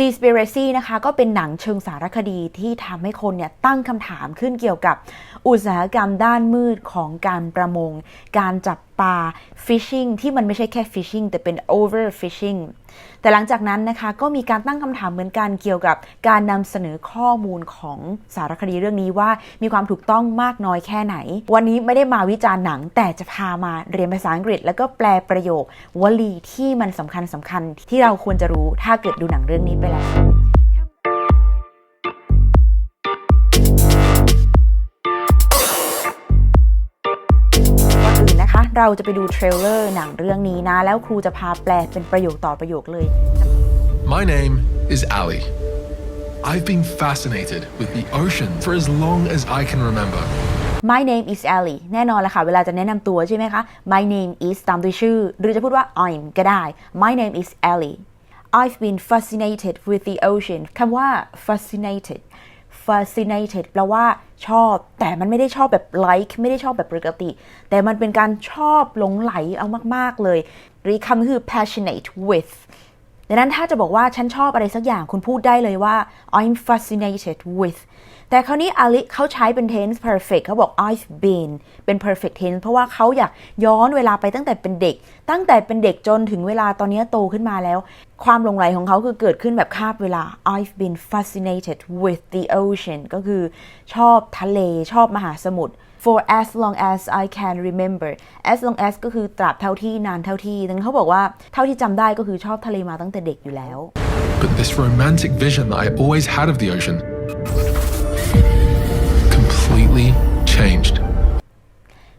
Seaspiracy นะคะก็เป็นหนังเชิงสารคดีที่ทำให้คนเนี่ยตั้งคำถามขึ้นเกี่ยวกับอุตสาหกรรมด้านมืดของการประมง การจับ ปลา fishing ที่มันไม่ใช่แค่ fishing แต่เป็น over fishing แต่หลังจากนั้นนะคะก็มีการตั้งคำถามเหมือนกันเกี่ยวกับการนำเสนอข้อมูลของสารคดีเรื่องนี้ว่ามีความถูกต้องมากน้อยแค่ไหน วันนี้ไม่ได้มาวิจารณ์หนัง แต่จะพามาเรียนภาษาอังกฤษ แล้วก็แปลประโยควลีที่มันสำคัญสำคัญที่เราควรจะรู้ถ้าเกิดดูหนังเรื่องนี้ไปแล้ว เราจะไปดูเทรลเลอร์หนังเรื่องนี้นะ แล้วครูจะพาแปลเป็นประโยคต่อประโยคเลย My name is Ali. I've been fascinated with the ocean for as long as I can remember. My name is Ellie แน่นอนละค่ะ เวลาจะแนะนำตัวใช่ไหมคะ My name is ตามด้วยชื่อ หรือจะพูดว่า I'm ก็ได้ My name is Ellie I've been fascinated with the ocean คำว่า fascinated fascinated แปลว่าชอบ แต่มันไม่ได้ชอบแบบ like ไม่ได้ชอบแบบปกติ แต่มันเป็นการชอบหลงไหลเอามาก ๆ เลย หรือคำคือ passionate with ดังนั้นถ้าจะบอกว่าฉันชอบอะไรสักอย่างคุณพูดได้เลยว่า I'm fascinated with แต่คราวนี้อลิเขาใช้เป็น tense perfect เขาบอก I've been เป็น perfect tense เพราะว่าเขาอยากย้อนเวลาไปตั้งแต่เป็นเด็ก ตั้งแต่เป็นเด็กจนถึงเวลาตอนนี้โตขึ้นมาแล้ว ความหลงไหลของเขาคือเกิดขึ้นแบบคาบเวลา I've been fascinated with the ocean ก็คือชอบทะเลชอบมหาสมุทร for as long as I can remember as long as ก็คือตราบเท่าที่นานเท่าที่ดังนั้นเขาบอกว่าเท่าที่จำได้ก็คือชอบทะเลมาตั้งแต่เด็กอยู่แล้ว But this romantic vision that I always had of the ocean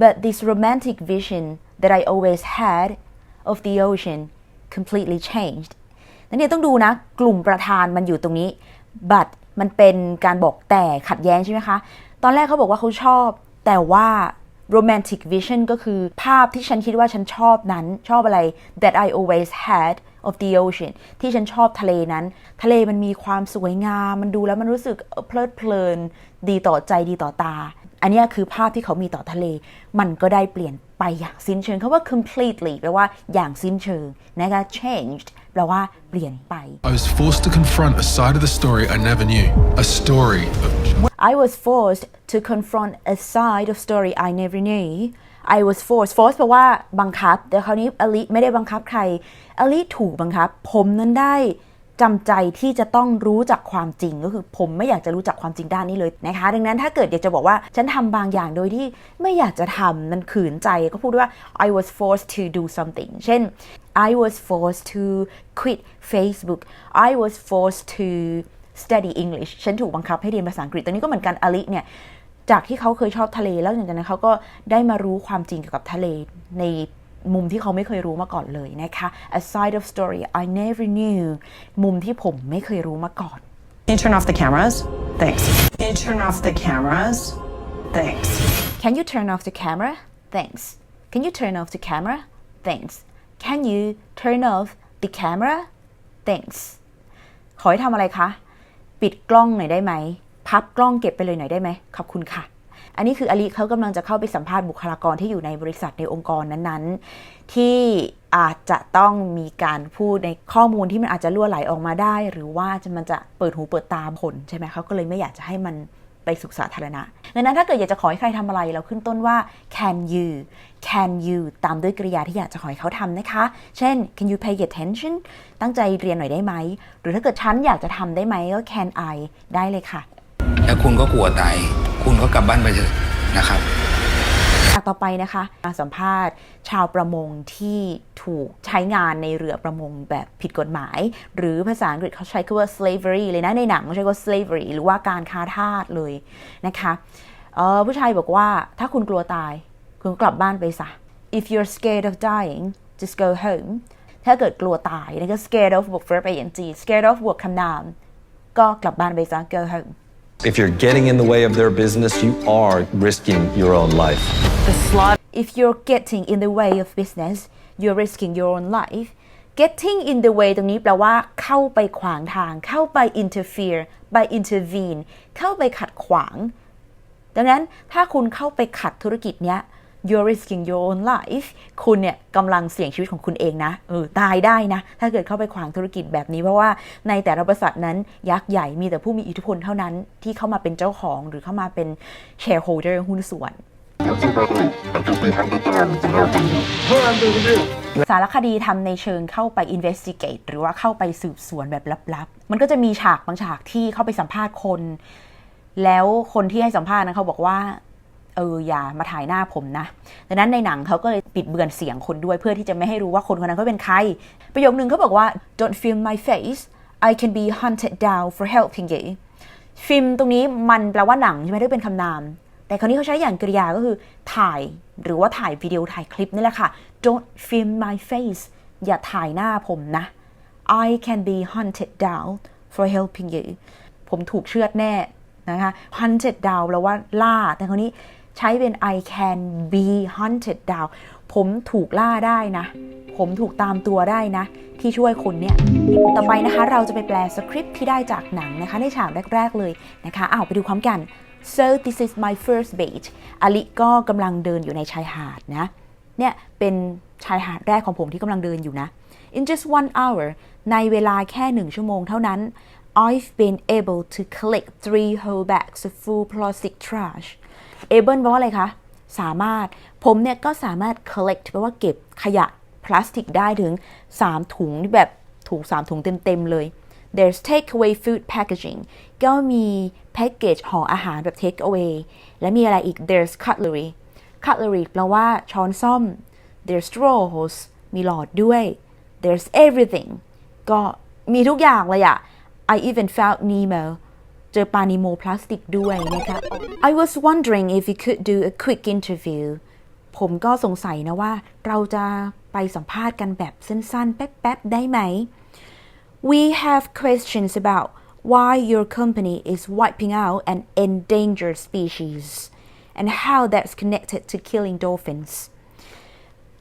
but this romantic vision that I always had of the ocean completely changed นั่นเนี่ยต้องดูนะ กลุ่มประธานมันอยู่ตรงนี้ but มันเป็นการบอกแต่ขัดแย้งใช่ไหมคะ ตอนแรกเขาบอกว่าเขาชอบ แต่ว่า romantic vision ก็คือภาพที่ฉันคิดว่าฉันชอบนั้น ชอบอะไร that I always had of the ocean ที่ฉันชอบทะเลนั้น ทะเลมันมีความสวยงาม มันดูแล้วมันรู้สึกเพลิดเพลิน ดีต่อใจดีต่อตา อันเนี้ยคือภาพที่เขามีต่อทะเล มันก็ได้เปลี่ยนไปอย่างสิ้นเชิงเขาว่า completely แปลว่าอย่างสิ้นเชิงนะคะ changed แปลว่าเปลี่ยนไป I was forced to confront a side of the story I never knew. A story of I was forced to confront a side of story I never knew I was forced forced แปลว่าบังคับ แต่คราวนี้อลิไม่ได้บังคับใครอลิถูกบังคับ ผมนั้นได้ จำใจที่จะต้องรู้จักความจริงก็คือผมไม่อยากจะรู้จักความจริงด้านนี้เลยนะคะ ดังนั้นถ้าเกิดอยากจะบอกว่าฉันทำบางอย่างโดยที่ไม่อยากจะทำมันขืนใจก็พูดว่า I was forced to do something เช่น I was forced to quit Facebook I was forced to study English ฉันถูกบังคับให้เรียนภาษาอังกฤษตอนนี้ก็เหมือนกันอลิเนี่ยจากที่เขาเคยชอบทะเลแล้วหลังจากนั้นเขาก็ได้มารู้ความจริงเกี่ยวกับทะเลใน มุมที่เขาไม่เคยรู้มาก่อนเลยนะคะ a side of story I never knew มุมที่ผมไม่เคยรู้มาก่อน Can you turn off the cameras? Thanks. Can you turn off the cameras? Thanks. Can you turn off the camera thanks Can you turn off the camera thanks Can you turn off the camera thanks ขอให้ทำอะไรคะ ปิดกล้องหน่อยได้ไหม พับกล้องเก็บไปเลยหน่อยได้ไหม ขอบคุณค่ะ อันนี้คืออลิเขากำลังจะเข้าไปสัมภาษณ์บุคลากรที่อยู่ในบริษัทในองค์กรนั้นๆ ที่อาจจะต้องมีการพูดในข้อมูลที่มันอาจจะล่วไหลออกมาได้ หรือว่าจะมันจะเปิดหูเปิดตาผลใช่ไหมเขาก็เลยไม่อยากจะให้มันไปสู่สาธารณะดังนั้นถ้าเกิดอยากจะขอให้ใครทำอะไร เราขึ้นต้นว่า can you can you ตามด้วยกริยาที่อยากจะขอให้เขาทำนะคะ เช่น can you pay attention ตั้งใจเรียนหน่อยได้ไหม หรือถ้าเกิดฉันอยากจะทำได้ไหมก็ can I ได้เลยค่ะ แล้วคุณก็กลัวตาย คุณก็กลับบ้านไปเถอะนะครับต่อไปนะคะมาสัมภาษณ์ชาวประมงที่ถูกใช้งานในเรือประมงแบบผิดกฎหมาย หรือภาษาอังกฤษเขาใช้คำว่า slavery เลยนะในหนังเขาใช้ว่า slavery หรือว่าการค้าทาสเลยนะคะผู้ชายบอกว่าถ้าคุณกลัวตาย คุณกลับบ้านไปซะ if you're scared of dying just go home ถ้าเกิดกลัวตายนะก็ scared of บวก verb ing scared of บวกคำนาม ก็กลับบ้านไปซะ go home If you're getting in the way of their business, you are risking your own life. The slot if you're getting in the way of business you're risking your own life getting in the way ตรงนี้แปลว่าเข้าไปขวางทาง เข้าไป interfere by intervene เข้าไปขัดขวาง ดังนั้นถ้าคุณเข้าไปขัดธุรกิจเนี้ย you're risking your own life คุณเนี่ยกำลังเสี่ยงชีวิตของคุณเองนะเออตายได้นะ ถ้าเกิดเข้าไปขวางธุรกิจแบบนี้ เพราะว่าในแต่ละบริษัทนั้นยักษ์ใหญ่มีแต่ผู้มีอิทธิพลเท่านั้นที่เข้ามาเป็นเจ้าของหรือเข้ามาเป็น shareholder หุ้นส่วนสารคดีทำในเชิงเข้าไป investigate หรือว่าเข้าไปสืบสวนแบบลับๆ มันก็จะมีฉากบางฉากที่เข้าไปสัมภาษณ์คน แล้วคนที่ให้สัมภาษณ์นั้นเขาบอกว่า เอออย่ามาถ่ายหน้าผมนะดังนั้นในหนังเขาก็เลยปิดเบือนเสียงคนด้วยเพื่อที่จะไม่ให้รู้ว่าคนคนนั้นเขาเป็นใคร ประโยคนึงเขาบอกว่า don't film my face I can be hunted down for helping you ฟิล์มตรงนี้มันแปลว่าหนังใช่ไหมที่เป็นคำนาม แต่คราวนี้เขาใช้อย่างกริยาก็คือ ถ่ายหรือว่าถ่ายวิดีโอถ่ายคลิปนี่แหละค่ะ don't film my face อย่าถ่ายหน้าผมนะ I can be hunted down for helping you ผมถูกเชือดแน่นะคะ hunted down แปลว่าล่า แต่คราวนี้ ใช้เป็น I can be hunted down ผมถูกล่าได้นะ ผมถูกตามตัวได้นะ ที่ช่วยคนเนี่ย ต่อไปนะคะ เราจะไปแปลสคริปต์ที่ได้จากหนังนะคะ ในฉากแรก ๆ เลยนะคะอ้าวไปดูพร้อมกัน so this is my first date อลิก็กำลังเดินอยู่ในชายหาดนะ เนี่ยเป็นชายหาดแรกของผมที่กำลังเดินอยู่นะ in just one hour ในเวลาแค่หนึ่งชั่วโมงเท่านั้น I've been able to collect three whole bags of full plastic trash able แปลว่าอะไรคะ สามารถ ผมเนี่ยก็สามารถ collect แปลว่าเก็บขยะพลาสติกได้ถึง 3 ถุงที่แบบถุง 3 ถุงเต็ม ๆ เลย there's takeaway food packaging ก็มีแพ็กเกจห่ออาหารแบบ take away และมีอะไรอีก there's cutlery cutlery แปลว่าช้อนซ่อม there's straws มีหลอดด้วย there's everything ก็มีทุกอย่างเลยอะ I even found Nemo เจอปานิโมพลาสติกด้วยนะคะ I was wondering if we could do a quick interview ผมก็สงสัยนะว่า เราจะไปสัมภาษณ์กันแบบสั้นๆ แป๊บๆ ได้ไหม We have questions about why your company is wiping out an endangered species and how that's connected to killing dolphins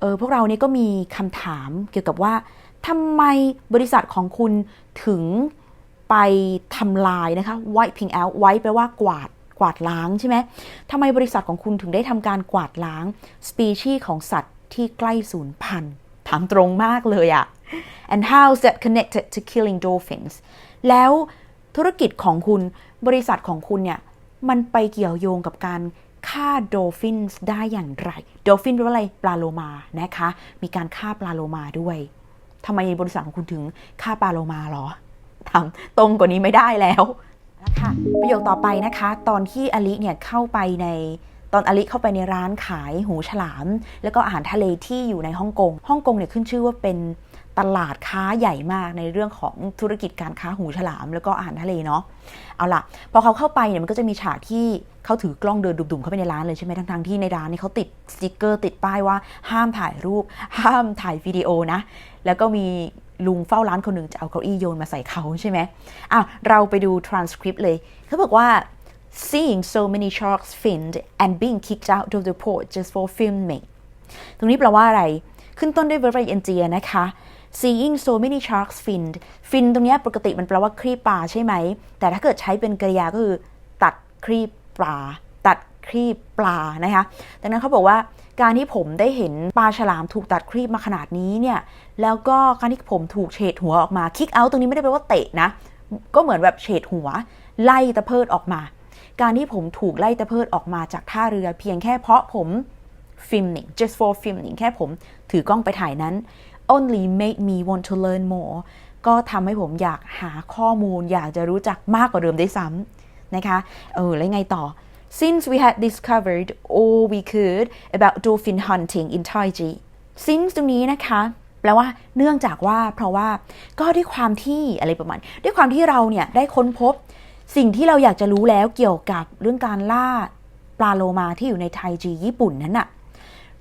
เออพวกเราเนี่ยก็มีคำถามเกี่ยวกับว่าทำไมบริษัทของคุณถึง ไปทำลายนะคะ wiping out wipe แปลว่ากวาดกวาดล้างใช่ไหมทำไมบริษัทของคุณถึงได้ทำการกวาดล้างสปีชีส์ของสัตว์ที่ใกล้สูญพันธุ์ถามตรงมากเลยอะ and how is that connected to killing dolphins แล้วธุรกิจของคุณบริษัทของคุณเนี่ย มันไปเกี่ยวโยงกับการฆ่าโดฟินส์ได้อย่างไร โดฟินแปลว่าอะไรปลาโลมานะคะ มีการฆ่าปลาโลมาด้วยทำไมบริษัทของคุณถึงฆ่าปลาโลมาหรอ ถามตรงกว่านี้ไม่ได้แล้วนะคะประโยคต่อไปนะคะ ตอนที่อลิเนี่ยเข้าไปในตอนอลิเข้าไปในร้านขายหูฉลาม แล้วก็อาหารทะเลที่อยู่ในฮ่องกงฮ่องกงเนี่ยขึ้นชื่อว่าเป็นตลาดค้าใหญ่มากในเรื่องของธุรกิจการค้าหูฉลาม แล้วก็อาหารทะเลเนาะเอาล่ะพอเขาเข้าไปเนี่ยมันก็จะมีฉากที่เขาถือกล้องเดินดุ่มๆเข้าไปในร้านเลยใช่ไหมทั้งๆที่ในร้านนี่เขาติดสติกเกอร์ติดป้ายว่าห้ามถ่ายรูป ห้ามถ่ายวิดีโอนะ แล้วก็มี ลุงเฝ้าร้านคนหนึ่งจะเอาเก้าอี้โยนมาใส่เขาใช่ไหมอะเราไปดู transcript เลย เขาบอกว่า seeing so many sharks finned and being kicked out of the port just for filming ตรงนี้แปลว่าอะไร ขึ้นต้นด้วย verb ing นะคะ seeing so many sharks finned fin ตรงเนี้ยปกติมันแปลว่าครีบปลาใช่ไหม แต่ถ้าเกิดใช้เป็นกริยาก็คือ ตัดครีบปลา ตัด ครีบปลานะคะ ดังนั้นเขาบอกว่าการที่ผมได้เห็นปลาฉลามถูกตัดครีบมาขนาดนี้เนี่ย แล้วก็การที่ผมถูกเฉดหัวออกมาคิกเอาตรงนี้ไม่ได้แปลว่าเตะนะ ก็เหมือนแบบเฉดหัว ไล่ตะเพิดออกมา การที่ผมถูกไล่ตะเพิดออกมาจากท่าเรือ เพียงแค่เพราะผม filming just for filming แค่ผมถือกล้องไปถ่ายนั้น only made me want to learn more ก็ทำให้ผมอยากหาข้อมูล อยากจะรู้จักมากกว่าเดิมได้ซ้ำนะคะ เออ แล้วไงต่อ since we had discovered all we could about dolphin hunting in Taiji since ตรงนี้นะคะ แปลว่าเนื่องจากว่าเพราะว่าก็ด้วยความที่อะไรประมาณ ด้วยความที่เราเนี่ยได้ค้นพบ สิ่งที่เราอยากจะรู้แล้วเกี่ยวกับเรื่องการล่าปลาโลมาที่อยู่ในไทจีญี่ปุ่นนั้นน่ะ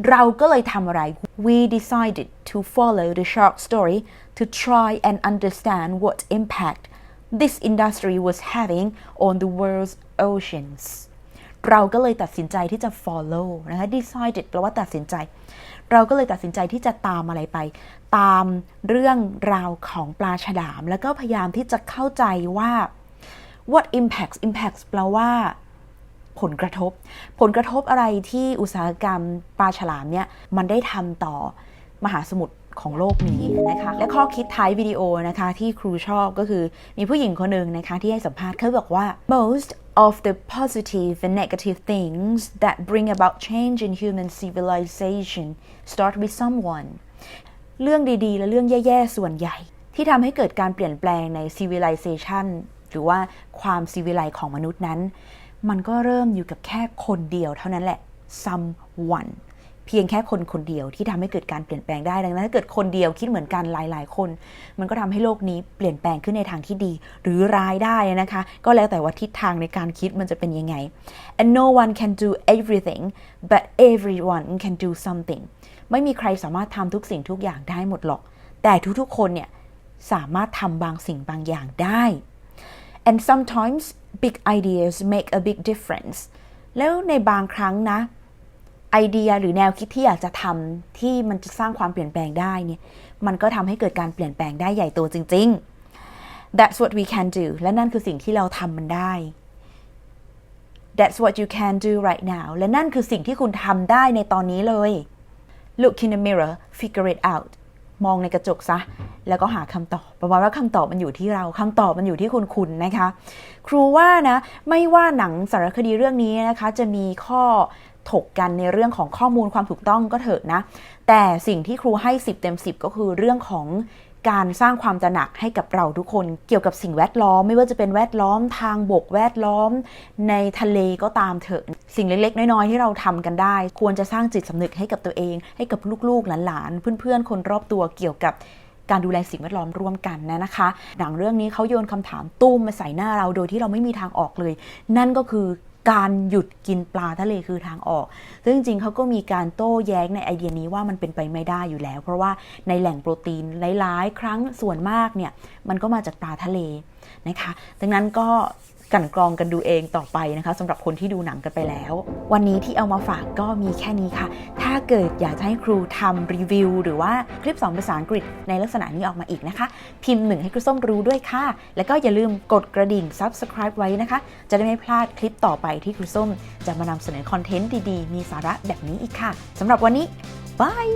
เราก็เลยทำอะไร we decided to follow the shark story to try and understand what impact this industry was having on the world's oceans เราก็เลยตัดสินใจที่จะ follow นะคะ decided แปลว่าตัดสินใจ เราก็เลยตัดสินใจที่จะตามอะไรไป ตามเรื่องราวของปลาฉลาม แล้วก็พยายามที่จะเข้าใจว่า what impacts impacts แปลว่าผลกระทบ ผลกระทบอะไรที่อุตสาหกรรมปลาฉลามเนี่ย มันได้ทำต่อมหาสมุทร ของโลกนี้นะคะและข้อคิดท้ายวิดีโอนะคะที่ครูชอบก็คือมีผู้หญิงคนหนึ่งนะคะที่ให้สัมภาษณ์เขาบอกว่า most of the positive and negative things that bring about change in human civilization start with someone เรื่องดีๆ และเรื่องแย่ๆ ส่วนใหญ่ ที่ทำให้เกิดการเปลี่ยนแปลงใน civilization หรือว่าความ civilize ของมนุษย์นั้น มันก็เริ่มอยู่กับแค่คนเดียวเท่านั้นแหละ someone เพียงแค่คนคนเดียวที่ทำให้เกิดการเปลี่ยนแปลงได้ดังนั้นถ้าเกิดคนเดียวคิดเหมือนกันหลาย ๆ คน มันก็ทำให้โลกนี้เปลี่ยนแปลงขึ้นในทางที่ดี หรือร้ายได้นะคะ ก็แล้วแต่ว่าทิศทางในการคิดมันจะเป็นยังไง and no one can do everything but everyone can do something ไม่มีใครสามารถทำทุกสิ่งทุกอย่างได้หมดหรอก แต่ทุกๆคนเนี่ยสามารถทำบางสิ่งบางอย่างได้ and sometimes big ideas make a big difference แล้วในบางครั้งนะ ไอเดียหรือแนวคิดที่อยากจะทำที่มันจะสร้างความเปลี่ยนแปลงได้เนี่ยมันก็ทำให้เกิดการเปลี่ยนแปลงได้ใหญ่โตจริง ๆ That's what we can do และนั่นคือสิ่งที่เราทำมันได้ That's what you can do right now และนั่นคือสิ่งที่คุณทำได้ในตอนนี้เลย Look in the mirror figure it out มองในกระจกซะ แล้วก็หาคำตอบประมาณว่าคำตอบมันอยู่ที่เราคำตอบมันอยู่ที่คุณคุณนะคะ ครูว่านะ ไม่ว่าหนังสารคดีเรื่องนี้นะคะ จะมีข้อ ถกกันในเรื่องของข้อมูลความถูกต้องก็เถอะนะ แต่สิ่งที่ครูให้ 10 เต็ม 10 ก็คือเรื่องของการสร้างความตระหนักให้กับเราทุกคนเกี่ยวกับสิ่งแวดล้อม ไม่ว่าจะเป็นแวดล้อมทางบกแวดล้อม ในทะเลก็ตามเถอะ สิ่งเล็กๆ น้อยๆ ที่เราทำกันได้ ควรจะสร้างจิตสำนึกให้กับตัวเอง ให้กับลูกๆหลานๆเพื่อนๆ คนรอบตัวเกี่ยวกับการดูแลสิ่งแวดล้อมร่วมกันนะนะคะ หนังเรื่องนี้เขาโยนคำถามตุ้มมาใส่หน้าเราโดยที่เราไม่มีทางออกเลย นั่นก็คือ การหยุดกินปลาทะเลคือทางออก ซึ่งจริงๆเขาก็มีการโต้แย้งในไอเดียนี้ว่ามันเป็นไปไม่ได้อยู่แล้ว เพราะว่าในแหล่งโปรตีนหลาย ๆ ครั้งส่วนมากเนี่ยมันก็มาจากปลาทะเลนะคะ ดังนั้นก็ กันกรองกันดูเองต่อไปนะคะสำหรับคนที่ดูหนังกันไปแล้ว วันนี้ที่เอามาฝากก็มีแค่นี้ค่ะ ถ้าเกิดอยากจะให้ครูทำรีวิว หรือว่าคลิปสอนภาษาอังกฤษในลักษณะนี้ออกมาอีกนะคะ พิมพ์หนึ่งให้ครูส้มรู้ด้วยค่ะ แล้วก็อย่าลืมกดกระดิ่ง subscribe ไว้นะคะ จะได้ไม่พลาดคลิปต่อไปที่ครูส้ม จะมานำเสนอคอนเทนต์ดีๆ มีสาระแบบนี้อีกค่ะสำหรับวันนี้บาย